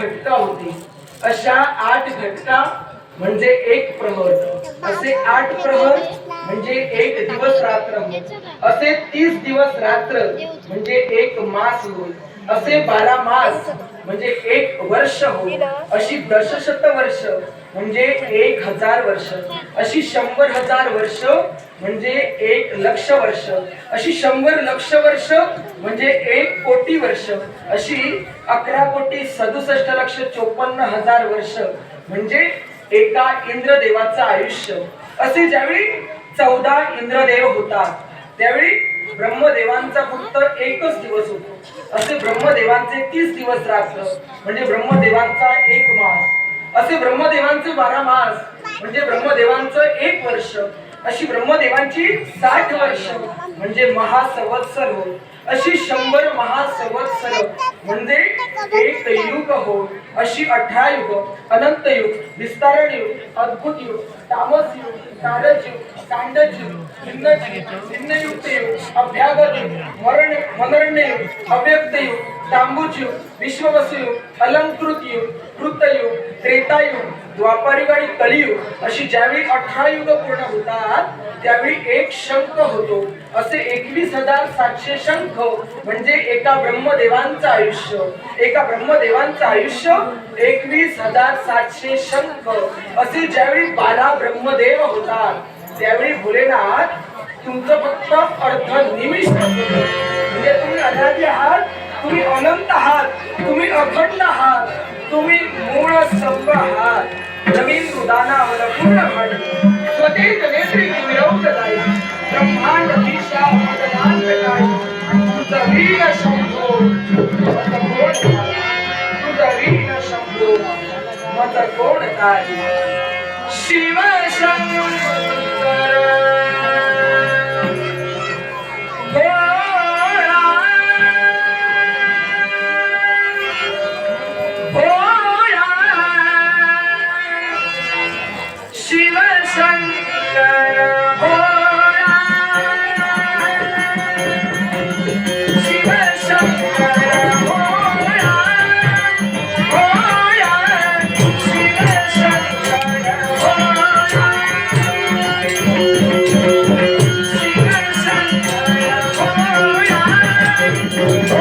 घटका होती. अशा आठ घटका म्हणजे एक प्रहर असे आठ प्रहर म्हणजे एक दिवस रात्र असे तीस दिवस रात्र म्हणजे एक मास होईल असे बारा मास म्हणजे एक वर्ष हो अशी दशशत वर्ष म्हणजे एक हजार वर्ष अशी शंभर हजार वर्ष म्हणजे एक लक्ष वर्ष अशी शंभर लक्ष वर्ष म्हणजे एक कोटी वर्ष अशी अकरा कोटी सदुसष्ट लक्ष चोपन्न हजार वर्ष म्हणजे एका इंद्रदेवाचं आयुष्य. असे ज्यावेळी चौदा इंद्रदेव होतात त्यावेळी ब्रह्मदेवांचा फक्त एकच दिवस होतो. असे ब्रह्मदेवांचे तीस दिवस रात्र म्हणजे ब्रह्मदेवांचा एक मास. असे ब्रह्मदेवांचे बारा मास म्हणजे ब्रह्मदेवांचं एक वर्ष. अशी ब्रह्मदेवांची साठ वर्ष म्हणजे महासंवत्सर होय अशी शंभर महासंवत्सर. म्हणजे एक युग हो अशी अठरा युग अनंत युग विस्तारण युग अद्भुत युग तामस युग कारज युग कांडज युग भिन्नज युग भिन्नयुक्त युग अभ्यागत युग मरण मनरण्य युग अव्यक्त युग तांबूज युग विश्ववसु युग अलंकृत युग कृतयुग त्रेतायुग द्वापारिक आणि कलियुग अशी ज्यावेळी अठरा युग पूर्ण होतात त्यावेळी एक शंख होतो. असे एकवीस हजार सातशे शंख म्हणजे एका ब्रह्मदेवांचं आयुष्य. एका ब्रह्मदेवांचं आयुष्य एकवीस हजार सातशे शंख. असे ज्यावेळी बारा ब्रह्मदेव होतात त्यावेळी भोलेनाथ तुमचं फक्त अर्ध निमिष म्हणजे तुम्ही अनादी आहात तुम्ही अनंत आहात तुम्ही तुझं वीर शंभो. मत कोण काय? वीर शंभो. मत कोण काय शिव शंकर हो हो शिव शंकर